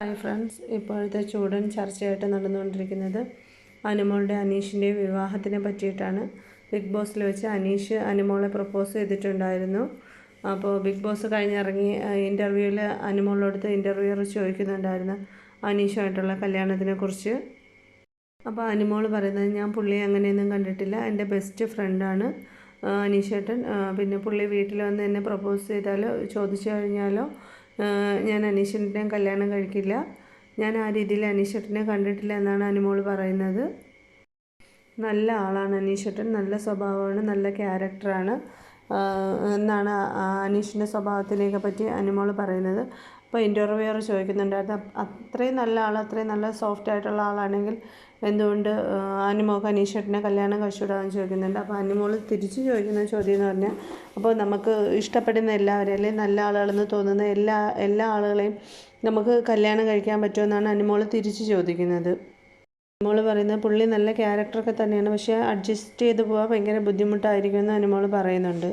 Hi friends ഇപ്പോഴത്തെ ചൂടൻ ചർച്ചയായിട്ട് നടന്നുകൊണ്ടിരിക്കുന്നത് അനുമോളുടെ അനീഷിന്റെ വിവാഹത്തിനെ പറ്റിയിട്ടാണ്. ബിഗ് ബോസിൽ വെച്ച് അനീഷ് അനുമോളെ പ്രപ്പോസ് ചെയ്തിട്ടുണ്ടായിരുന്നു. അപ്പോൾ ബിഗ് ബോസ് കഴിഞ്ഞിറങ്ങി ഇന്റർവ്യൂവിൽ അനുമോളോടുത്ത് ഇന്റർവ്യൂർ ചോദിക്കുന്നുണ്ടായിരുന്നു അനീഷുമായിട്ടുള്ള കല്യാണത്തിനെ കുറിച്ച്. അപ്പോൾ അനുമോൾ പറയുന്നത് ഞാൻ പുള്ളിയെ അങ്ങനെയൊന്നും കണ്ടിട്ടില്ല. എന്റെ ബെസ്റ്റ് ഫ്രണ്ടാണ് അനീഷേട്ടൻ. പിന്നെ പുള്ളി വീട്ടിൽ വന്ന് എന്നെ പ്രപ്പോസ് ചെയ്താലോ ചോദിച്ചു കഴിഞ്ഞാലോ ഞാൻ അനീഷിനെ കല്യാണം കഴിക്കില്ല. ഞാൻ ആ രീതിയിൽ അനീഷേട്ടനെ കണ്ടിട്ടില്ല എന്നാണ് അനുമോൾ പറയുന്നത്. നല്ല ആളാണ് അനീഷേട്ടൻ. നല്ല സ്വഭാവമാണ്. നല്ല ക്യാരക്ടറാണ്. എന്നാണ് അനീഷിന്റെ സ്വഭാവത്തിനെയൊക്കെ പറ്റി അനുമോൾ പറയുന്നത്. അപ്പോൾ ഇന്റർവ്യൂവർ ചോദിക്കുന്നുണ്ടായിരുന്നു അത്രയും നല്ല ആൾ അത്രയും നല്ല സോഫ്റ്റ് ആയിട്ടുള്ള ആളാണെങ്കിൽ എന്തുകൊണ്ട് അനുമോൾക്ക് അനീഷേട്ടനെ കല്യാണം കഴിച്ചുവിടാമെന്ന് ചോദിക്കുന്നുണ്ട്. അപ്പോൾ അനുമോൾ തിരിച്ചു ചോദിക്കുന്ന ചോദ്യം എന്ന് പറഞ്ഞാൽ അപ്പോൾ നമുക്ക് ഇഷ്ടപ്പെടുന്ന എല്ലാവരെയും അല്ലെങ്കിൽ നല്ല ആളുകളെന്ന് തോന്നുന്ന എല്ലാ എല്ലാ ആളുകളെയും നമുക്ക് കല്യാണം കഴിക്കാൻ പറ്റുമെന്നാണ് അനുമോൾ തിരിച്ചു ചോദിക്കുന്നത്. അനുമോൾ പറയുന്നത് പുള്ളി നല്ല ക്യാരക്ടറൊക്കെ തന്നെയാണ്. പക്ഷേ അഡ്ജസ്റ്റ് ചെയ്ത് പോകാൻ ഭയങ്കര ബുദ്ധിമുട്ടായിരിക്കുമെന്ന് അനുമോൾ പറയുന്നുണ്ട്.